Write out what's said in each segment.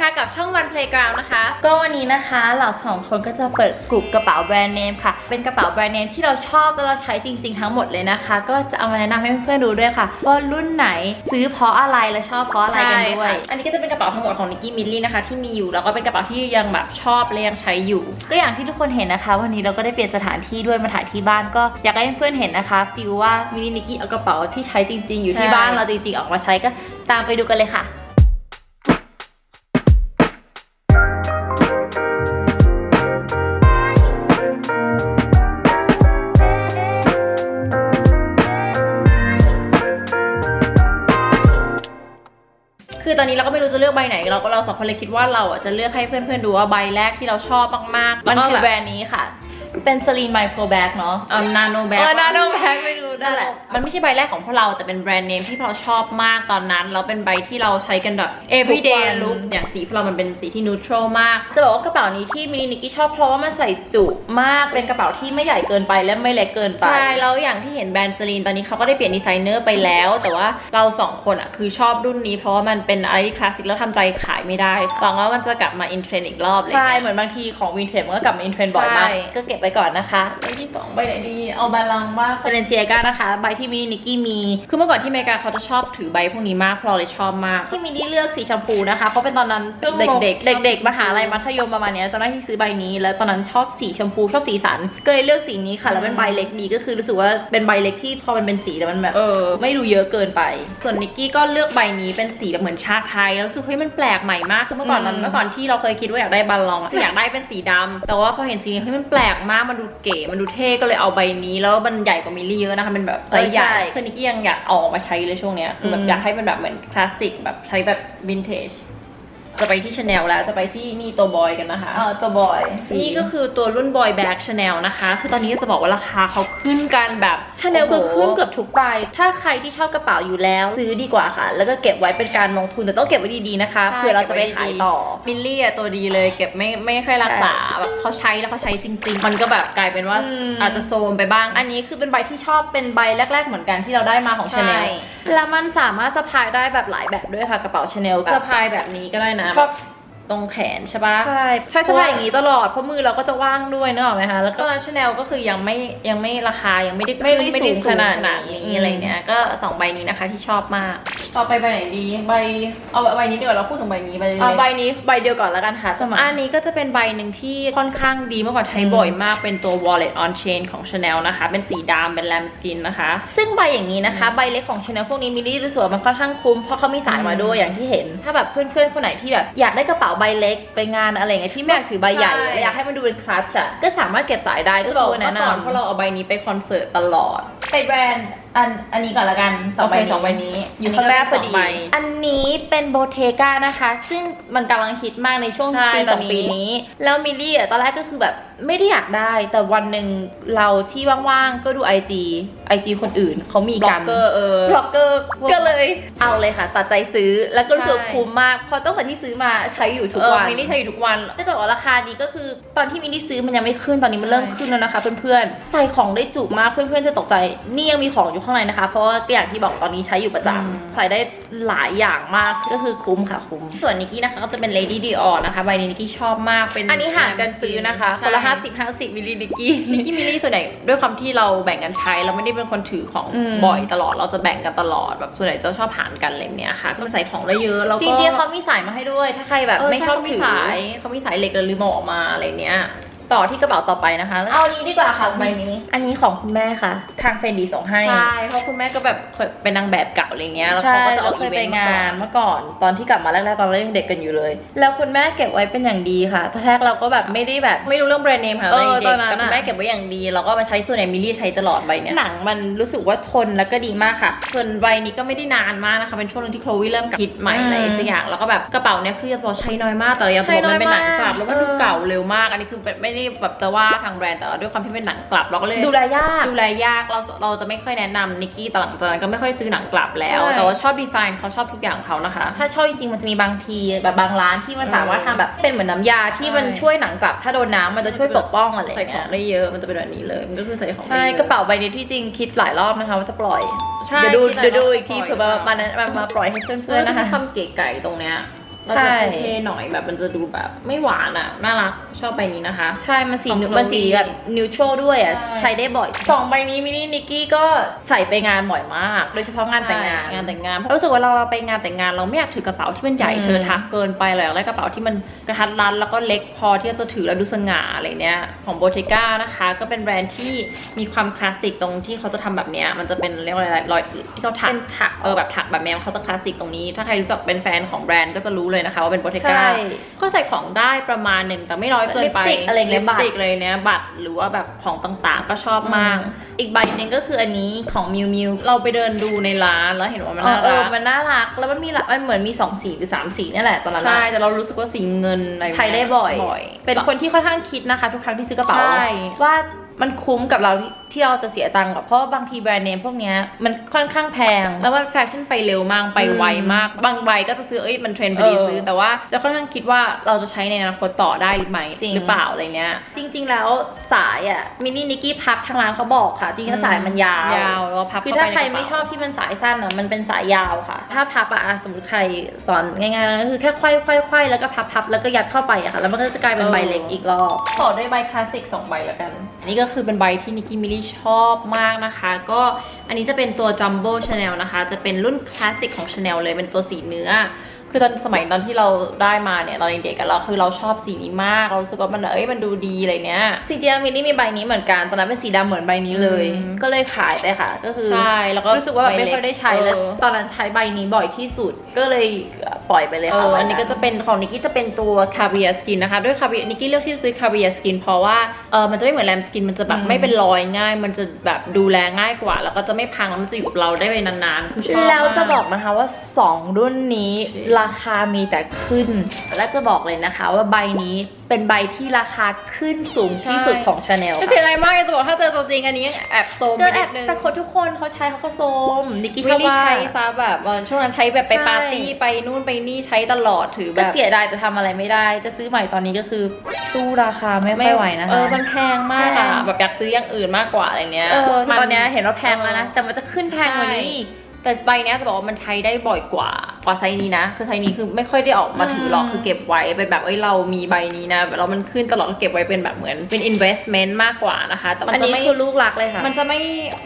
คะกับช่องวันเพลย์กราวนะคะ ก็วันนี้นะคะเราสองคนก็จะเปิดกลุ่มกระเป๋าแบรนด์เนมค่ะ เป็นกระเป๋าแบรนด์เนมที่เราชอบและเราใช้จริง ๆ ทั้งหมดเลยนะคะ ก็จะเอามาแนะนำให้เพื่อนๆดูด้วยค่ะว่ารุ่นไหนซื้อเพราะอะไรและชอบเพราะอะไรกันด้วย อันนี้ก็จะเป็นกระเป๋าทั้งหมดของนิกกี้มิลลี่นะคะที่มีอยู่แล้วก็เป็นกระเป๋าที่ยังแบบชอบและยังใช้อยู่ ก็อย่างที่ทุกคนเห็นนะคะ วันนี้เราก็ได้เปลี่ยนสถานที่ด้วยมาถ่ายที่บ้านก็อยากให้เพื่อนๆเห็นนะคะฟิลว่ามิลลี่นิกกี้เอากระเป๋าที่ใช้จริง ๆ อยู่ที่ใช่บ้านเราจริงๆออกมาใช้ก็ตามไปดูกันเลยค่ะ ตอนนี้เราก็ไม่รู้จะเลือกใบไหน เราก็เราสองคนเลยคิดว่าเราอะจะเลือกให้เพื่อนๆดูว่าใบแรกที่เราชอบมากๆมันคือแบรนด์นี้ค่ะ เป็นสลีนไมโครแบกเนาะอ่านาโนแบเออนาโนแบกไม่รู้ นั่นแหละ มันไม่ใช่ใบแรกของพวกเราแต่เป็นแบรนด์เนมที่เราชอบมากตอนนั้นแล้วเป็นใบที่เราใช้กันแบบ everyday ทุกวัน look อย่างสีพวกเรามันเป็นสีที่ neutral มาก จะบอกว่ากระเป๋านี้ที่มินินิกกี้ชอบเพราะว่ามันใส่จุมากเป็นกระเป๋าที่ไม่ใหญ่เกินไปและไม่เล็กเกินไป ใช่ แล้วอย่างที่เห็นแบรนด์สลีนตอนนี้เขาก็ได้เปลี่ยนดีไซเนอร์ไปแล้ว แต่ว่าเราสองคนอะคือชอบรุ่นนี้เพราะว่ามันเป็นอะไรคลาสสิกแล้วทำใจขายไม่ได้หวังว่ามันจะกลับมาอินเทรนด์อีกรอบเลย ใช่ เหมือนบางทีของวินเทจมันก็กลับมาอินเทรนด์บ่อยมาก ใช่ ก็เก็บไปก่อนนะคะใบที่สองใบไหนดี เอาใบลังบ้างเซเลนเซียกานะคะ ใบที่มินิกกี้มี คือเมื่อก่อนที่อเมริกาเขาจะชอบถือใบพวกนี้มากเพราะเราเลยชอบมาก ที่มินี่เลือกสีชมพูนะคะ เพราะเป็นตอนนั้นช่วงเด็กๆชอบเด็ก ๆ มหาลัยมัธยมประมาณเนี้ยจำได้ที่ซื้อใบนี้ แล้วตอนนั้นชอบสีชมพูชอบสีสันก็เลยเลือกสีนี้ค่ะ แล้วเป็นใบเล็กดีก็คือรู้สึกว่าเป็นใบเล็กที่พอมันเป็นสีแล้วมันแบบเออไม่ดูเยอะเกินไป ส่วนนิกกี้ก็เลือกใบนี้เป็นสีแบบเหมือนชาไทยแล้วรู้สึกเฮ้ยมันแปลกใหม่มากคือเมื่อก่อนนั้นอืมเมื่อก่อนที่เราเคยคิดว่าอยากได้บาลองอะอยากได้เป็นสีดำแต่ว่าพอเห็นสีนี้เฮ้ยมันแปลกมากมันดูเก๋มันดูเท่ก็เลยเอาใบนี้ แล้วมันใหญ่กว่ามิลลี่เยอะนะคะเป็นแบบไซส์ใหญ่เออใช่คือนิกกี้ยังอยากเอาออกมาใช้เลยช่วงเนี้ยคือแบอืบมอยากให้มันแบบเหมือนคลาสสิกแบบใช้แบบวินเทจจะไปที่ชาแนลแล้วจะไปที่นี่ตัวบอยกันนะคะเออตัวบอย นี่ก็คือตัวรุ่นบอยแบ็กชาแนลนะคะ คือตอนนี้จะบอกว่าราคาเขาขึ้นกันแบบชาแนลคือโโหขึ้นเกือบทุกใบถ้าใครที่ชอบกระเป๋าอยู่แล้ว ซื้อดีกว่าค่ะ แล้วก็เก็บไว้เป็นการลงทุนแต่ต้องเก็บไว้ดีๆนะคะใช่เผื่อเราจะไปขายต่อเก็ บไว้ดีมิลลี่อะตัวดีเลย เก็บไม่ไม่ค่อยรักษาแบบเขาใช้แล้วเขาใช้จริง ๆ มันก็แบบกลายเป็นว่าอืม อาจจะโซมไปบ้าง อันนี้คือเป็นใบที่ชอบเป็นใบแรก ๆ เหมือนกันที่เราได้มาของชาแนใช่ลแล้วมันสามารถสะพายได้แบบหลายแบบด้วยค่ะกระเป๋าชาแนลสะพายแบบนี้ก็ได้นะชอบ ตรงแขนใช่ปะใช่ใช่สบายอย่างนี้ตลอดเพราะมือเราก็จะว่างด้วยนึกออกไหมคะแล้วก็ก็ร้านชาแนลก็คือยังไม่ยังไม่ราคายังไม่ได้ไม่ได้ขึ้นไม่ได้สูสูงงขนาดขนาดนี้นี้อะไรเนี้ยก็สองใบนี้นะคะที่ชอบมาก ต่อไปใบไหนดีใบเอาใบนี้ดีกว่าเราพูดถึงใบนี้ใบนี้เอาใบนี้ใบเดียวก่อนแล้วกันค่ะจะมาอันนี้ก็จะเป็นใบหนึ่งที่ค่อนข้างดีเมื่อก่อนใช้อืมบ่อยมากเป็นตัว wallet on chain ของ Chanel นะคะ เป็นสีดำเป็น lamb skin นะคะ ซึ่งใบอย่างนี้นะคะ ใบเล็กของ Chanel พวกนี้มิลลี่รู้สึกว่ามันค่อนข้างคุ้มเพราะเขามีสายมาด้วยอย่างที่เห็น ถ้าแบบเพื่อนๆคนไหนที่แบบอยากได้กระเป๋าใบเล็กไปงานอะไรเงี้ยที่ไม่อยากถือใบใหญ่ใช่ อยากให้มันดูเป็นคลัตช์อะก็สามารถเก็บสายได้ก็จะบอกคือแนะเมื่อก่อนนำเพราะเราเอาใบนี้ไปคอนเสิร์ตตลอด ไปแบรนด์อันอันนี้ก่อนละกันสองใบโอเคนี้สองใบนี้อยู่ข้างหน้าพอดีอันนี้ก็เป็นสองใบอันนี้เป็นโบเทกานะคะ ซึ่งมันกำลังฮิตมากในช่วงใช่ปีตสออนงนี้ ปีนี้ แล้วมิลลี่อะตอนแรกก็คือแบบไม่ได้อยากได้ แต่วันหนึ่งเราที่ว่างๆ ก็ดู IG IG คนอื่นเขามีบล็อกักน เกอร์เออ บล็อกเกอร์ก็เลยเอาเลยค่ะ ตัดใจซื้อแล้วก็รู้สึกใช่ คุ้มมากเพราะตั้งแต่ที่ซื้อมาใช้อยู่ทุกเออวันมิลลี่ใช้อยู่ทุกวัน จะบอกว่าราคาดีก็คือ ตอนที่มินนี่ซื้อมันยังไม่ขึ้นตอนนี้มันเริ่มขึ้นแล้วนะคะ เพื่อนๆใส่ของได้จุมากเพื่อนๆจะตกใจ นี่ยังมีของอยู่ข้างในนะคะ เพราะว่าอย่างที่บอกตอนนี้ใช้อยู่ประจอืมำใส่ได้หลายอย่างมากก็คือคุ้มค่ะคุ้ม ส่วนนิกกี้นะคะก็จะเป็น Lady Dior นะคะใบนี้นิกกี้ชอบมากเป็นอันนี้หารกันซื้อนะคะใช่คนละห้าสิบห้าสิบมิลลิลิกกี้นิกกี้มิลลี่ส่วนใหญ่ด้วยความที่เราแบ่งกันใช้เราไม่ได้เป็นคนถือของอืมบ่อยตลอดเราจะแบ่งกันตลอดแบบส่วนใหญ่จะชอบหารกันอะไรแบบเนี้ยค่ะก็ใส่ของได้เยอะแล้วก็จริงๆเขามีสายมาให้ด้วย ถ้าใครแบบเออไม่ไม่ชชออบบถืถืออสายเขามีสายเหล็กแล้วลืมเอาออกมาอะไรเนี้ย ต่อที่กระเป๋าต่อไปนะคะแล้วเอานี้ดีกว่าค่ะใบนี้ อันนี้ของคุณแม่ค่ะ ทางเฟนดีส่งให้ ใช่ เพราะคุณแม่ก็แบบเคยเป็นนางแบบเก่าอะไรเงี้ย แล้วใช่เขาก็จะเอาแล้วเคอียเวไปนต์งางานนเมื่อก่อน ตอนที่กลับมาแรกๆตอนเรายังเด็กกันอยู่เลย แล้วคุณแม่เก็บไว้เป็นอย่างดีค่ะตอนแรกเราก็แบบไม่ได้แบบไม่รู้เรื่องแบรนด์เนมค่ะเออตอนตอนนั้เด็กนแต่คุณอะแม่เก็บไว้อย่างดีแล้วก็มาใช้ส่วนใหญ่มิลลี่ใช้ตลอดใบเนี้ยหนังมันรู้สึกว่าทนแล้วก็ดีมากค่ะ ส่วนใบนี้ก็ไม่ได้นานมากนะคะ เป็นช่วงหนึงที่โคลวีเริ่มคิดใหม่อืมอะไรสักอย่าง แล้วก็แบบกระเป๋าเนี้ยคือจะบอกใช้น้อยมาก แต่ยังใช้บอกมันเป็นหนังกลับน้อยมากแล้วมันดูเออเก่าเร็วมาก อันนี้คือแบบไม่ได้แบบจะว่าทางแบรนด์แต่ว่าด้วยความที่เป็นหนังกลับ เราก็เลยดูแลยากดูแลยากเราเราจะไม่ค่อยแนะนำนิกกี้ตอนหลังจากนั้นก็ไม่ค่อยซื้อหนังกลับแล้ว ใช่ แต่ว่าชอบดีไซน์เขาชอบทุกอย่างของเขานะคะ ถ้าชอบจริงๆมันจะมีบางทีแบบบางร้านที่มันเออสามารถทำแบบเป็นเหมือนน้ำยาที่มันใช่ช่วยหนังกลับ ถ้าโดนน้ำมันจะช่วยปกป้องอะไรอใส่ย่างขอเงี้งยได้เยอะมันจะเป็นแบบนี้เลยมันก็คือใส่ของได้ใช่เยอะ กระเป๋าใบนี้ที่จริงคิดหลายรอบนะคะว่าจะปล่อยใช่เดี๋ยวดูคิดเดี๋ยวดูว่าอีกทีปล่อยเผื่อมาหรือเปล่ามามามาปล่อยให้เพื่เพื่ออนนๆนะนะคะคะ ทำเก๋ไก่ตรงเนี้ย มันใช่จะเท่ๆหน่อยแบบมันจะดูแบบไม่หวานอะ น่ารักชอบใบนี้นะคะ ใช่ มันสีของมันสี Chloe แบบนิวทรัลด้วยอะ ใช่ ใช้ได้บ่อยสองใบนี้มินินิกกี้ก็ใส่ไปงานบ่อยมาก โดยเฉพาะงานแต่งงานงานแต่งงานเพราะรู้สึกว่าเราไปงานแต่งงานเราไม่อยากถือกระเป๋าที่มันใหญ่อืม เธอทักเกินไปเลยอยากได้กระเป๋าที่มันกระทัดรัดแล้วก็เล็กพอที่จะถือแล้วดูสง่าอะไรเนี้ยของโบเทก้านะคะ ก็เป็นแบรนด์ที่มีความคลาสสิกตรงที่เขาจะทำแบบเนี้ยมันจะเป็นเรียกว่าอะไรรอยที่เขาถักเป็นถักเออแบบถักแบบแมวเขาจะคลาสสิกตรงนี้ ถ้าใครรู้จักเป็นแฟนของแบรนด์ก็จะรู้เลยนะคะว่าเป็นโบเทก้าใช่ก็ใส่ของได้ประมาณหนึ่งแต่ไม่น้อยเกินไปลิปสติกอะไรเงี้ยลิปสติกเลยเนี้ยบัตรหรือว่าแบบของต่างๆ ก็ชอบมากอืมอีกใบหนึ่งก็คืออันนี้ของมิวมิวเราไปเดินดูในร้านแล้วเห็นว่ามันเออน่าเอรัอกมันน่ารักแล้วมันมีหลายมันเหมือนมีสองสีหรือสามสีนี่แหละตอนนั้นใช่อะแต่เรารู้สึกว่าสีเงินอะไรใช้ได้บ่อยบ่อย เป็นคนที่ค่อนข้างคิดนะคะ ทุกครั้งที่ซื้อกระเป๋าใช่ว่ามันคุ้มกับเราที่ที่เราจะเสียตังค์กับเพราะว่าบางทีแบรนด์เนมพวกเนี้ยมันค่อนข้างแพง แล้วมันแฟชั่นไปเร็วมากไปไวมาก บางใบก็จะซื้อเอ้ยมันเทรนด์พอดีเออซื้อ แต่ว่าจะค่อนข้างคิดว่าเราจะใช้ในอนาคตต่อได้หรือไม่จริงหรือเปล่าอะไรเนี้ยจริง ๆ แล้วสายอะมินินิกกี้พับทางร้านเขาบอกค่ะ จริงๆสายมันยาวยาวแล้วพับคือเข้ถ้าปใครในกะไม่เป๋าชอบที่มันสายสั้นอะมันเป็นสายยาวค่ะ ถ้าพับอะอะสมมติใครสอนง่ายๆก็คือแค่ไขว้ไขว้ไขว้แล้วก็พับพับแล้วก็ยัดเข้าไปอะค่ะแล้วมันก็จะกลายเป็นใบเล็กอีกรอบต่อด้วยใบคลาสสิกสองใบแล้วกันอันนี้ก็คือเป็นใบที่นิกกี้มิลลี่ชอบมากนะคะ ก็อันนี้จะเป็นตัวจัมโบ้ชาแนลนะคะ จะเป็นรุ่นคลาสสิกของชาแนลเลยเป็นตัวสีเนื้อ คือตอนสมัยตอนที่เราได้มาเนี่ยตอนเด็กๆกันเราคือเราชอบสีนี้มาก เรารู้สึกว่ามันเอ้ยมันดูดีอะไรเนี้ยจริงๆมินนี่มีใบนี้เหมือนกันตอนนั้นเป็นสีดำเหมือนใบนี้เลยอืมก็เลยขายไปค่ะ ก็คือใช่แล้วก็รู้สึกว่าแบบไม่ค่อยได้ใช้แล้วเออตอนนั้นใช้ใบนี้บ่อยที่สุดก็เลยปล่อยไปเลยเอค่ะอใบอันนี้ก็จะเป็นของนิกกี้จะเป็นตัวคาเวียสกินนะคะด้วยคาเวียนิกกี้เลือกที่จะซื้อคาเวียสกินเพราะว่าเออมันจะไม่เหมือนแรมสกินมันจะแบบไม่เป็นรอยง่าย มันจะแบบดูแลง่ายกว่า แล้วก็จะไม่พังแล้วมันจะอยู่กับเราได้ไปนานๆคือชอบแล้วจะมากบอกนะคะว่า 2 รุ่นนี้ราคามีแต่ขึ้น และจะบอกเลยนะคะว่าใบนี้เป็นใบที่ราคาขึ้นสูงที่สุดของชาแนลไม่เสียดายมากเลยจะบอกถ้าเจอตัวจริงอันนี้แอบโซมก็ไปแอนิบดนึงแต่คนทุกคนเขาใช้เขาก็โซมนิกกี้วิชลอบลี่ว่าใช้ซะแบบวันช่วงนั้นใช้แบบไปใช่ปาร์ตี้ไปนู่นไปนี่ใช้ตลอดถือแบก็บเสียดายแต่ทำอะไรไม่ได้ จะซื้อใหม่ตอนนี้ก็คือสู้ราคาไม่ค่อยไหวนะคะเออมันแพงมากแพอะงแบบอยากซื้ออย่างอื่นมากกว่าอะไรเนี้ยเออมัตอนเนี้ยเห็นว่าแพงแล้วนะแต่มันจะขึ้นแพงกว่านี้อีก แต่ใบเนี้ยจะบอกว่ามันใช้ได้บ่อยกว่ากว่าไซส์นี้นะ คือไซส์นี้คือไม่ค่อยได้ออกมาถือหรอกอืมคือเก็บไว้เป็นแบบเอ้ยเรามีใบนี้นะแล้วมันขึ้นตลอดก็เก็บไว้เป็นแบบเหมือนเป็น investment มากกว่านะคะ แต่มันอันจะนี้ไม่คือลูกรักเลยค่ะ มันจะไม่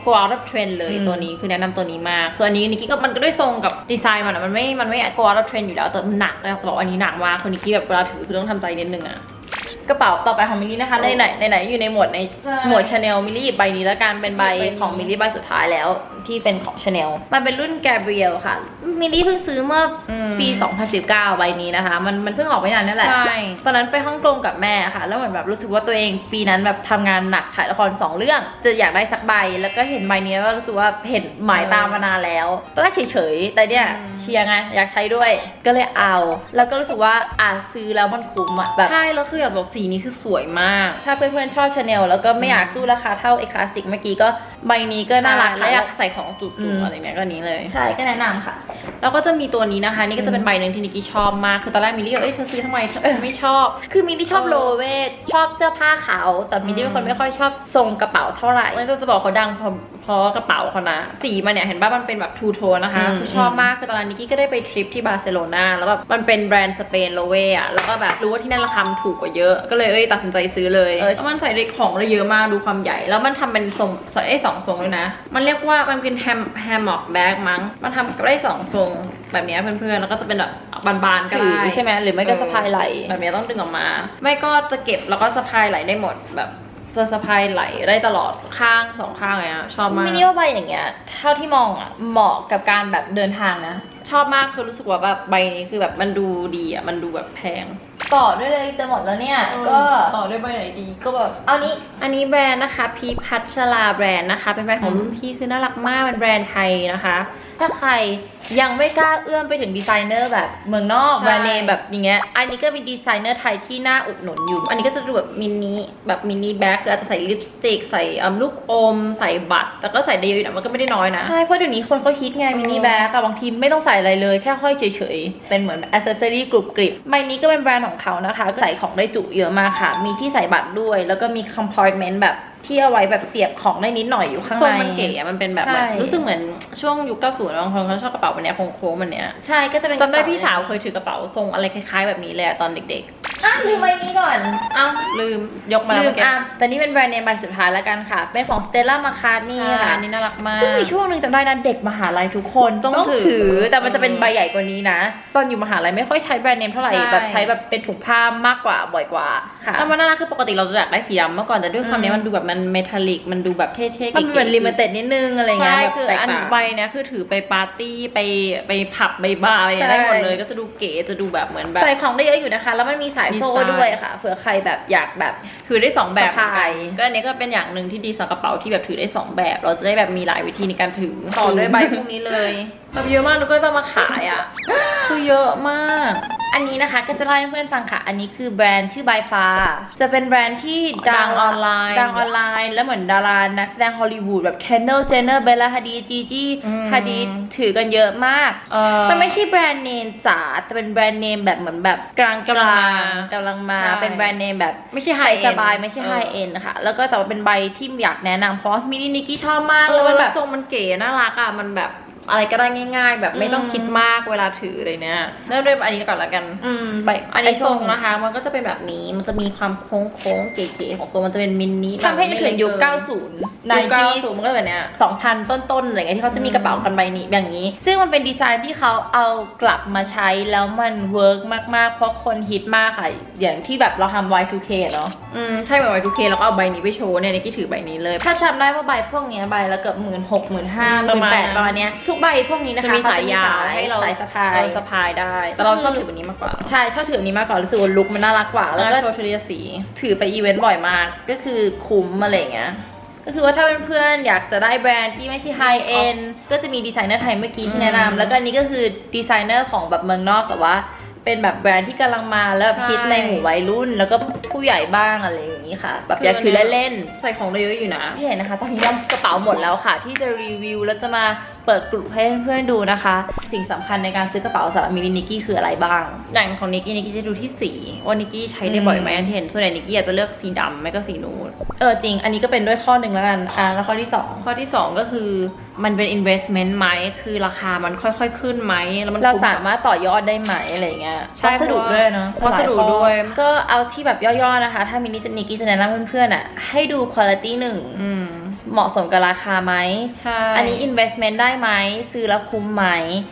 go out of trend เลยอืมตัวนี้คือแนะนำตัวนี้มาก ส่วนอันนี้นิกกี้ก็มันก็ด้วยทรงกับดีไซน์มันอะมันไม่มันไม่ go out of trend อยู่แล้วแต่มันหนักเลยจะบอกว่าอันนี้หนักมากคือนิกกี้แบบเวลาถือคือต้องทำใจนิดนึงอะ กระเป๋าต่อไปของมิลลี่นะคะในไหนในไหนอยู่ในหมวดในใช่ หมวดชาแนลมิลลี่หยิบใบนี้แล้วกันเป็นใบใบนี้ของมิลลี่ใบสุดท้ายแล้วที่เป็นของชาแนลมันเป็นรุ่นแกเบรียลค่ะ มิลลี่เพิ่งซื้อเมื่ออม ปี 2019 ใบนี้นะคะ มันมันเพิ่งออกไม่นานนั่นแหละใช่ตอนนั้นไปฮ่องกงกับแม่ค่ะ แล้วเหมือนแบบรู้สึกว่าตัวเองปีนั้นแบบทำงานหนักถ่ายละครสองเรื่อง จะอยากได้สักใบ แล้วก็เห็นใบนี้แล้วรู้สึกว่าเห็นหมายตามมานานแล้วตอนแรกเฉยๆ แต่เนี่ยอืม เชียร์ไงอยากใช้ด้วย ก็เลยเอา แล้วก็รู้สึกว่าอะซื้อแล้วมันคุ้มอะแบบ ใช่แล้วคืออยากบอกสีนี้คือสวยมาก ถ้าเพื่อนๆชอบชาแนลแล้วก็ไม่อยากสู้ราคาเท่าไอ้คลาสสิกเมื่อกี้ก็ใบนี้ก็น่ารักและค่ะอยากใส่ของจุอืกมๆอะไรเนี้ยก็อันนี้เลย ใช่ก็แนะนำค่ะ แล้วก็จะมีตัวนี้นะคะ นี่ก็จะเป็นใบหนึ่งที่นิกกี้ชอบมาก คือตอนแรกมิลลี่ก็เอ้ยเธอซื้อทำไมเธอไม่ชอบ คือมินที่ชอบเออโลเวทชอบเสื้อผ้าขาวแต่มินที่เป็นคนไม่ค่อยชอบทรงกระเป๋าเท่าไหร่แล้วจะบอกเขาดังเพราะเพราะกระเป๋าเขานะสีมันเนี่ยเห็นป่ะมันเป็นแบบทูโทนนะคะอืมคือชอบมากคือตอนนั้นนิกกี้ก็ได้ไปทริปที่บาร์เซโลนาแล้วแบบมันเป็นแบรนด์สเปนโลเวอะแล้วก็แบบรู้ว่าที่นั่นราคามันถูกกว่าเยอะก็เลยเอ้ยตัดสินใจซื้อเลยแล้วมันใส่ได้ของได้เยอะมากดูความใหญ่ แล้วมันทำเป็นทรงใส่ได้สองทรงเลยนะ มันเรียกว่ามันเป็นแฮมแฮมม็อกแบ็กมั้งมันทำได้สองทรงแบบเนี้ยเพื่อนๆ แล้วก็จะเป็นแบบบานๆก็ถือได้ใช่ไหมหรือไม่ก็สะพายไหลแบบนี้ต้องดึงออกมา ไม่ก็จะเก็บแล้วก็สะพายไหลได้หมดแบบจะสะพายไหลได้ตลอดข้างสองข้างเลยนะชอบมากมินิว่าใบอย่างเงี้ยเท่าที่มองอะเหมาะกับการแบบเดินทางนะ ชอบมากคือรู้สึกว่าแบบใบนี้คือแบบมันดูดีอะมันดูแบบแพงต่อด้วยเลยจะหมดแล้วเนี่ย ก็ต่อด้วยใบไหนดีก็แบบเอานี้อันนี้แบรนด์นะคะ พีพัชลาแบรนด์นะคะ เป็นแบรนด์ของอืมรุ่นพี่คือน่ารักมากเป็นแบรนด์ไทยนะคะ ถ้าใครยังไม่กล้าเอื้อมไปถึงดีไซเนอร์แบบเมืองนอกใช่แบรนด์เนมแบบอย่างเงี้ยอันนี้ก็เป็นดีไซเนอร์ไทยที่น่าอุดหนุนอยู่ อันนี้ก็จะดูแบบมินิแบบมินิแบ็คคืออาจจะใส่ลิปสติกใส่อ่าลูกอม ใส่บัตรแต่ก็ใส่ได้เยอะนะมันก็ไม่ได้น้อยนะใช่เพราะเดี๋ยวนี้คนเขาฮิตไงมินิแบ็กอะบางทีไม่ต้องใส่อะไรเลยแค่ห้อยเฉยๆเป็นเหมือนอ c เซสซอรี่กรุบกริบใบนี้ก็เป็นแบรนด์ของเขานะคะใส่ของได้จุเยอะมากค่ะ มีที่ใส่บัตรด้วย แล้วก็มีคอมพาร์ตเมนต์แบบที่เอาไว้แบบเสียบของได้นิดหน่อยอยู่ข้างทรงในมันเก๋อะมันเป็นแบบใช่เหมือนรู้สึกเหมือนช่วงยุค90บางคนเขาชอบกระเป๋าแบบเนี้ยโค้งๆแบบเนี้ยใช่ก็จะเป็นจำได้กระป๋พี่สาวเคยถือกระเป๋าทรงอะไรคล้ายๆแบบนี้เลยอะตอนเด็ก อะลืมไว้นี้ก่อนๆเอ้าลืมยกมาลืแล้วมเมื่อกี้อะแต่นี่เป็นแบรนด์เนมใบสุดท้ายแล้วกันค่ะ เป็นของ Stella McCartney นี่ค่ะค่ะนี่น่ารักมาก ซึ่งมีช่วงหนึ่งจำได้นะเด็กมหาลัยทุกคนต้องต้องถืถืออแต่มันจะเป็นใบใหญ่กว่านี้นะ ตอนอยู่มหาลัยไม่ค่อยใช้แบรนด์เนมเท่าไหร่ใช่แบบใช้แบบเป็นถุงผ้ามากกว่าบ่อยกว่าค่ะแล้วมันน่ารักคือปกติเราจะอยากได้สีดำเมื่อก่อนแต่ด้วยความอืมนี้มันดูแบบมันเมทัลลิกมันดูแบบเท่ๆมันเหมือนลิมิเต็ดนิดนึงอะไรเงี้ยใช่แบบคือแตกอันต่าง ใบเนี้ยคือถือไปปาร์ตี้ไปไปผับไปบาร์อะไรอย่างเงี้ยใช่ ได้หมดเลย ก็จะดูเก๋จะดูแบบเหมือนแบบ ใส่ของได้เยอะอยู่นะคะ แล้วมันมีสายโซ่มีสายด้วยค่ะเผื่อใครแบบอยากแบบถือได้สองแบบสะพายก็อันนี้ก็เป็นอย่างหนึ่งที่ดีสำหรับกระเป๋าที่แบบถือได้สองแบบ เราจะได้แบบมีหลายวิธีในการถือต่อด้วยใบพวกนี้เลย แบบเยอะมากแล้วก็จะมาขายอะ คือเยอะมาก อันนี้นะคะก็จะเล่าให้เพื่อนฟังค่ะ อันนี้คือแบรนด์ชื่อ by far จะเป็นแบรนด์ที่ดังออนไลน์ ดังออนไลน์ แล้วเหมือนดารานักแสดงฮอลลีวูดแบบ Kendall Jenner Bella Hadid Gigi อืม Hadid ถือกันเยอะมากเออมันไม่ใช่แบรนด์เนมจ๋าแต่เป็นแบรนด์เนมแบบเหมือนแบบกลางๆกำลังมากำลังมาใช่เป็นแบรนด์เนมแบบไม่ใช่ไฮใส่เอ็นสบายไม่ใช่ไฮเอ็นค่ะ แล้วก็แต่ว่าเป็นใบที่อยากแนะนำเพราะว่ามินินิกกี้ชอบมากเอแล้วอมันแบแบบบทรงมันเก๋น่ารักอะมันแบบ อะไรก็ได้ง่าย ๆ แบบไม่ต้องอืมคิดมากเวลาถือเลยเนี่ยเริ่มด้วยอันนี้ก่อนละกันอืมใบอันนี้ทรงนะคะ มันก็จะเป็นแบบนี้มันจะมีความโค้งๆเก๋ๆของทรงมันจะเป็นมินิทำให้นึกถึงยุคใน90ยุคเก้า90สูงมันก็แบบเนี้ย2,000 ต้นๆอะไรเงี้ยที่เขาจะมีกระเป๋ากันใบนี้อย่างนี้ ซึ่งมันเป็นดีไซน์ที่เขาเอากลับมาใช้แล้วมันเวิร์กมากๆ เพราะคนฮิตมากค่ะ อย่างที่แบบเราทำ Y2K เนาะอืมใช่แบบ Y2K แล้วก็เอาใบนี้ไปโชว์เนี่ยนิกกี้ถือใบนี้เลย ถ้าจำได้ว่าใบพวกเนี้ยใบละเกือบหมื่นหกหมื่นห้าหประมื่นมาณแปดประมาณเนี้ยทุกใบพวกนี้นะคะจะมีสายยาวเขจะมีให้เราสายสะพายเออสะพายได้แต่เราชอบถือแบบนี้มากกว่า ใช่ชอบถืออันนี้มากกว่ารู้สึกว่าลุคมันน่ารักกว่า แล้แล้ววก็ก็โชว์เฉลี่ยสี ถือไปอีเวนต์บ่อยมาก ก็คือคุ้มอะไรอย่างเงี้ยก็คือว่าถ้าเพื่อนๆอยากจะได้แบรนด์ที่ไม่ใช่ไฮเอ็นก็จะมีดีไซเนอร์ไทยเมื่อกี้ที่แนะอืมนำแล้วก็อันนี้ก็คือดีไซเนอร์ของแบบเมืองนอกแต่ว่าเป็นแบบแบรนด์ที่กำลังมาแล้วแบบใช่ฮิตในหมู่วัยรุ่น แล้วก็ผู้ใหญ่บ้างอะไรอย่างนี้ค่ะ แบบอยากถือเล่นๆใส่ของได้เยอะอยู่นะที่เห็นนะคะ ตอนนี้เรากระเป๋าหมดแล้วค่ะ ที่จะรีวิวแล้วจะมา เปิดกลุ่มให้เพื่อนๆดูนะคะ สิ่งสำคัญในการซื้อกระเป๋าสำหรับมินินิกกี้คืออะไรบ้างอย่างของนิกกี้นิกกี้จะดูที่สีว่านิกกี้ใช้ได้บ่อยไหมอันที่เห็นส่วนใหญ่นิกกี้อาจจะเลือกสีดำไม่ก็สีนูดเออจริง อันนี้ก็เป็นด้วยข้อหนึ่งแล้วกันอะแล้วข้อที่สองข้อที่ 2 ก็คือมันเป็น investment ไหมคือราคามันค่อยๆ ขึ้นไหมแล้วมันเราคุ้มสามารถต่อยอดได้ไหมอะไรเงี้ยใช่วัสดุด้วยเนาะวัสดุด้วยก็เอาที่แบบย่อๆนะคะ ถ้ามินิจะนิกกี้จะแนะนำเพื่อนๆอะให้ดูคุณภาพหนึ่งอืม เหมาะสมกับราคาไหม ใช่ อันนี้ investment ได้ไหม ซื้อแล้วคุ้มไหม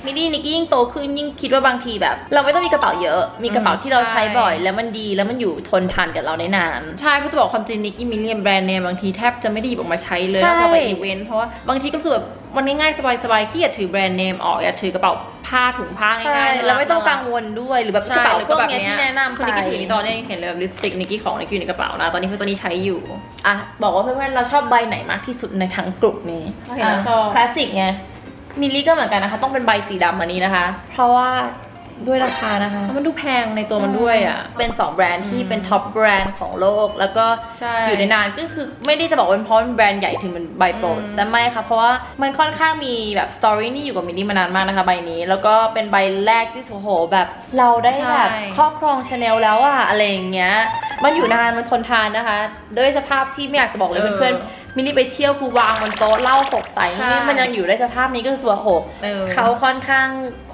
มินินิกกี้ยิ่งโตขึ้นยิ่งคิดว่าบางทีแบบ เราไม่ต้องมีกระเป๋าเยอะ มีกระเป๋าที่เราใช้บ่อย แล้วมันดีแล้วมันอยู่ทนทานกับเราได้นาน ใช่เพราะจะบอกความจริงนิกกี้มิเลียมแบรนด์เนมบางทีแทบจะไม่ได้หยิบออกมาใช้เลยใช่นอกจากไปอีเวนต์เพราะว่าบางทีก็รู้สึกแบบ มันง่ายๆสบายๆขี้อยากถือแบรนด์เนมออกอยากถือกระเป๋าผ้าถุงผ้าใช่ง่ายๆแล้วไม่ต้องน่รักังวลด้วยหรือแบบกระเป๋าพวกเนี้ยที่แนะนำคือไปนิกกี้ถือนี่ตอนนี้เห็นเลยแบบลิปสติกนิกกี้ของนิกกี้อยู่ในกระเป๋านะตอนนี้คือตัวนี้ใช้อยู่อะบอกว่าเพื่อนๆเราชอบใบไหนมากที่สุดในทั้งกลุ่มนี้เห็นแล้วชอบคลาสสิกไงมิลลี่ก็เหมือนกันนะคะ ต้องเป็นใบสีดำอันนี้นะคะ เพราะว่า ด้วยราคานะคะแล้วมันดูแพงในตัวมันด้วยอะ เป็น 2 แบรนด์ที่อืมเป็นท็อปแบรนด์ของโลก แล้วก็ใช่อยู่ในนานก็คือไม่ได้จะบอกว่าเป็นเพราะมันแบรนด์ใหญ่ถึงเป็นใบโปรดอืมแต่ไม่ค่ะ เพราะว่ามันค่อนข้างมีแบบสตอรี่นี่อยู่กับมิลลี่มานานมากนะคะใบนี้ แล้วก็เป็นใบแรกที่โอ้โหแบบ เราได้แบบครอบครองชาแนลแล้วอะอะไรอย่างเงี้ย มันอยู่นานมันทนทานนะคะ ด้วยสภาพที่ไม่อยากจะบอกเลยเพื่อนๆ มิลลี่ไปเที่ยวคือวางบนโต๊ะเหล้าหกใสนี่มันยังอยู่ได้สภาพนี้ก็คือว่าโหเออเขาค่อนข้าง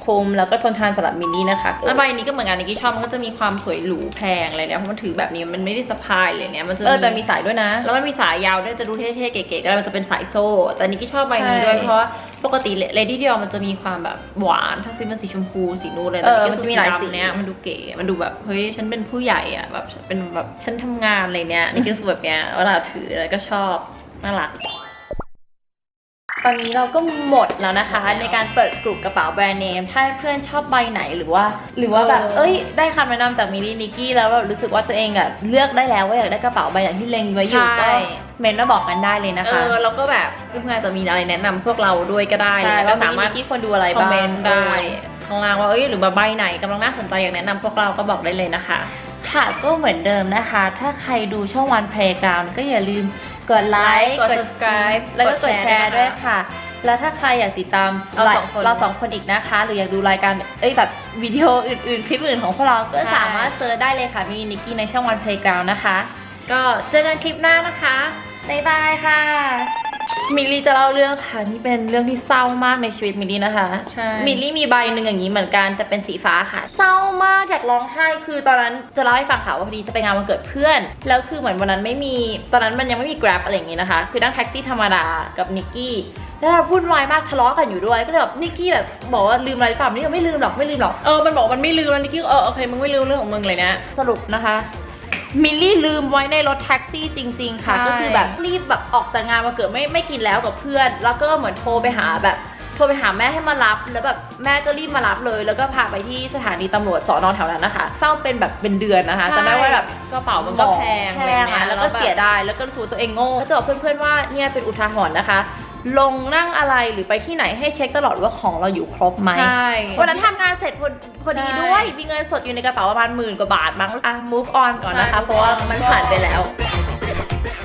คมแล้วก็ทนทานสำหรับมินนี่นะคะแล้วใบนี้ก็เหมือนกันนิกกี้ชอบมันก็จะมีความสวยหรูแพงอะไรเนี่ยเพราะมันถือแบบนี้มันไม่ได้สะพายเลยเนี่ยมันจะ เออแต่มีสายด้วยนะ แล้วมันมีสายยาวด้วยจะดูเท่ๆเก๋ๆก็ได้มันจะเป็นสายโซ่ แต่นิกกี้ชอบใบนี้ใช่ด้วยเพราะว่าปกติเลดี้เดียมันจะมีความแบบหวานถ้าซื้อมันสีชมพูสีนูนเลยเออแต่มันจะมีหลายสีดำเนี่ยมันดูเก๋มันดูแบบเฮ้ยฉันเป็นผู้ใหญ่อะแบบเป็นแบบฉันทำงานอะไรเนี่ยนิกกี้รู้สึกแบบเนี้ยเวลาถือแล้วก็ชอบ น่ารักตอนนี้เราก็หมดแล้วนะคะ ในการเปิดกลุ่มกระเป๋าแบรนด์เนม ถ้าเพื่อนชอบใบไหนหรือว่า หรือว่าแบบ เออเอ้ย ได้คำแนะนำจากมินนี่นิกกี้แล้วแบบรู้สึกว่าตัวเองอะเลือกได้แล้วว่าอยากได้กระเป๋าใบอย่างที่เล็งไว้อยู่ก็เมนต์มาบอกกันได้เลยนะเอคะอแล้วก็แบบเพื่อนๆอาจจะมีอะไรแนะนำพวกเราด้วยก็ได้ใช่เลยว่าก็มินสานี่มารถนิกกี้ควรดูอะไรคอมบ้างเมนต์ได้ข้างล่างว่าเอ้ยหรือว่าใบไหนกำลังน่าสนใจอยากแนะนำพวกเราก็บอกได้เลยนะคะ ค่ะก็เหมือนเดิมนะคะ ถ้าใครดูช่องวันเพลย์กราวก็อย่าลืม กดไลค์ กด subscribe แล้วก็กดแชร์กดแชร์ด้วยค่ะ แล้วถ้าใครอยากติดตามเราสองคนเราสองคนอีกนะคะ หรืออยากดูรายการเอ้ยแบบวิดีโออื่นๆ คลิปอื่นของพวกเราก็ใช่สามารถเซิร์ชได้เลยค่ะ มีนิกกี้ในช่องวันเพลย์กราวนะคะ ก็เจอกันคลิปหน้านะคะบบ๊ายบายค่ะ มิลลี่จะเล่าเรื่องค่ะนี่เป็นเรื่องที่เศร้ามากในชีวิตมิลลี่นะคะ ใช่ มิลลี่มีใบหนึ่งอย่างนี้เหมือนกันแต่เป็นสีฟ้าค่ะ เศร้ามากอยากร้องไห้คือตอนนั้นจะเล่าให้ฟังค่ะว่าพอดีจะไปงานวันเกิดเพื่อน แล้วคือเหมือนวันนั้นไม่มีตอนนั้นมันยังไม่มี grab อะไรอย่างงี้นะคะ คือนั่งแท็กซี่ธรรมดากับนิกกี้แล้ววุ่นวายมากทะเลาะกันอยู่ด้วยก็เลยแบบนิกกี้แบบบอกว่าลืมอะไรหรือเปล่านี่ก็ไม่ลืมหรอกไม่ลืมหรอกเออมันบอกมันไม่ลืมแล้วนิกกี้ก็เออโอเคมึงไม่ลืมเรื่องของมึงเลยนะสรุปนะคะ มิลลี่ลืมไว้ในรถแท็กซี่จริง ๆ ค่ะ ใช่ ก็คือแบบรีบแบบออกจากงานมาเกิดไม่ไม่กินแล้วกับเพื่อน แล้วก็เหมือนโทรไปหาแบบ โทรไปหาแม่ให้มารับ แล้วแบบแม่ก็รีบมารับเลย แล้วก็พาไปที่สถานีตำรวจสอนอแถวนั้นนะคะเศร้าเป็นแบบเป็นเดือนนะคะจำได้ว่าแบบ กระเป๋ามันก็แพงแพอะไรงเงี้อะยแล้วก็บบเสียดายแล้วก็รู้สึกว่าตัวเองโง่ก็จะบอกเพื่อนๆว่าเนี่ยเป็นอุทาหรณ์นะคะ ลงนั่งอะไรหรือไปที่ไหนให้เช็คตลอดว่าของเราอยู่ครบไหมใช่ วันนั้นทำงานเสร็จพอพอดีใช่ ด้วย มีเงินสดอยู่ในกระเป๋าประมาณหมื่นกว่าบาทมั้งอะ move on ก่อนนะคะใช่เพราะว่า move on มันผ่านไปแล้ว Baby